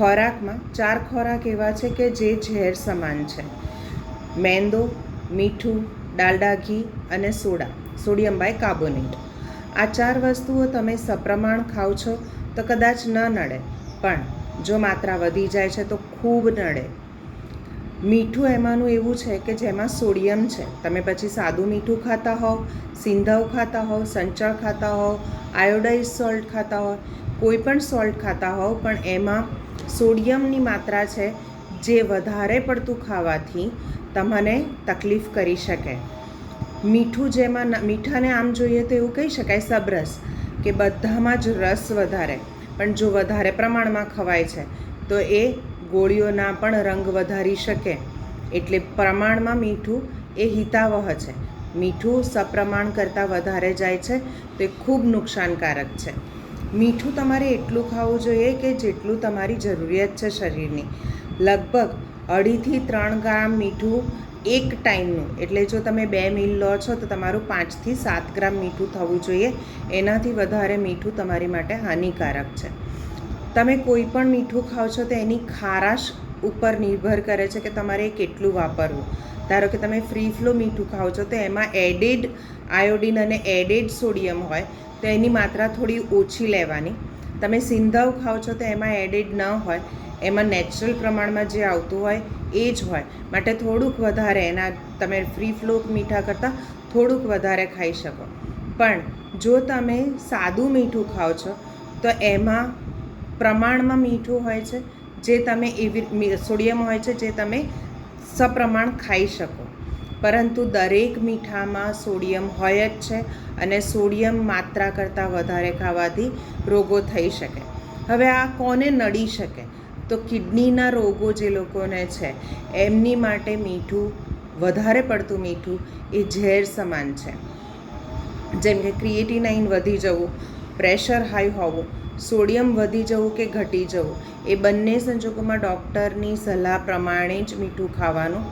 ખોરાકમાં ચાર ખોરાક એવા છે કે જે ઝેર સમાન છે. મેંદો, મીઠું, ડાલડા ઘી અને સોડા, સોડિયમ બાય કાર્બોનેટ. આ ચાર વસ્તુઓ તમે સપ્રમાણ ખાઓ છો તો કદાચ ન નડે, પણ જો માત્રા વધી જાય છે તો ખૂબ નડે. મીઠું એમાંનું એવું છે કે જેમાં સોડિયમ છે. તમે પછી સાદું મીઠું ખાતા હોવ, સિંધવ ખાતા હોવ, સંચળ ખાતા હોવ, આયોડાઇઝ સોલ્ટ ખાતા હોવ, કોઈ પણ સોલ્ટ ખાતા હોવ, પણ એમાં સોડિયમની માત્રા છે જે વધારે પડતું ખાવાથી તમને તકલીફ કરી શકે. મીઠું જેમાં મીઠાને આમ જોઈએ તો એવું કહી શકાય સબરસ કે બધામાં જ રસ વધારે. પણ જો વધારે પ્રમાણમાં ખવાય છે, તો એ ગોળીઓના પણ રંગ વધારી શકે. એટલે પ્રમાણમાં મીઠું એ હિતાવહ છે. મીઠું સપ્રમાણ કરતાં વધારે જાય છે, તો ખૂબ નુકસાનકારક છે. મીઠું તમારે એટલું ખાવું જોઈએ કે જેટલું તમારી જરૂરિયાત છે શરીરની. લગભગ અઢીથી ત્રણ ગ્રામ મીઠું એક ટાઈમનું. એટલે જો તમે બે મીલ લો છો તો તમારું પાંચથી સાત ગ્રામ મીઠું થવું જોઈએ. એનાથી વધારે મીઠું તમારી માટે હાનિકારક છે. તમે કોઈ પણ મીઠું ખાઓ છો તો એની ખારાશ ઉપર નિર્ભર કરે છે કે તમારે કેટલું વાપરવું. ધારો કે તમે ફ્રી ફ્લો મીઠું ખાઓ છો, તો એમાં એડેડ આયોડિન અને એડેડ સોડિયમ હોય, તો એની માત્રા થોડી ઓછી લેવાની. તમે સિંધાવ ખાઓ છો, તો એમાં એડેડ ન હોય. એમાં નેચરલ પ્રમાણમાં જે આવતું હોય, એ જ હોય. માટે થોડુંક વધારે એના, તમે ફ્રી ફ્લો મીઠા કરતાં થોડુંક વધારે ખાઈ શકો. પણ જો તમે સાદું મીઠું ખાઓ છો, તો એમાં પ્રમાણમાં મીઠું હોય છે જે તમે એવી સોડિયમ હોય છે જે તમે સપ્રમાણ ખાઈ શકો. પરંતુ દરેક મીઠામાં સોડિયમ હોય જ છે અને સોડિયમ માત્રા કરતાં વધારે ખાવાથી રોગો થઈ શકે. હવે આ કોને નડી શકે? તો કિડનીના રોગો જે લોકોને છે, એમની માટે મીઠું, વધારે પડતું મીઠું એ ઝેર સમાન છે. જેમ કે ક્રિએટિનાઇન વધી જવું, પ્રેશર હાઈ હોવું સોડિયમ વધી જવું કે ઘટી જવું? એ બંને સંજોગોમાં ડૉક્ટરની સલાહ પ્રમાણે જ મીઠું ખાવાનું,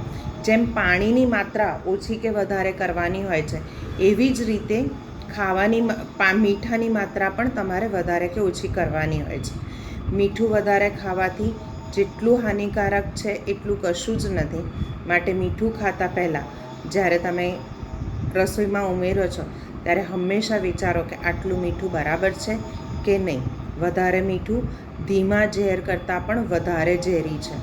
જેમ પાણીની માત્રા ઓછી કે વધારે કરવાની હોય છે, એવી જ રીતે ખાવાની મીઠાની માત્રા પણ તમારે વધારે કે ઓછી કરવાની હોય છે. મીઠું વધારે ખાવાથી જેટલું હાનિકારક છે એટલું કશું જ નથી. માટે મીઠું ખાતા પહેલાં, જ્યારે તમે રસોઈમાં ઉમેરો છો, ત્યારે હંમેશા વિચારો કે આટલું મીઠું બરાબર છે કે નહીં? વધારે મીઠું ધીમા ઝેર કરતાં પણ વધારે ઝેરી છે.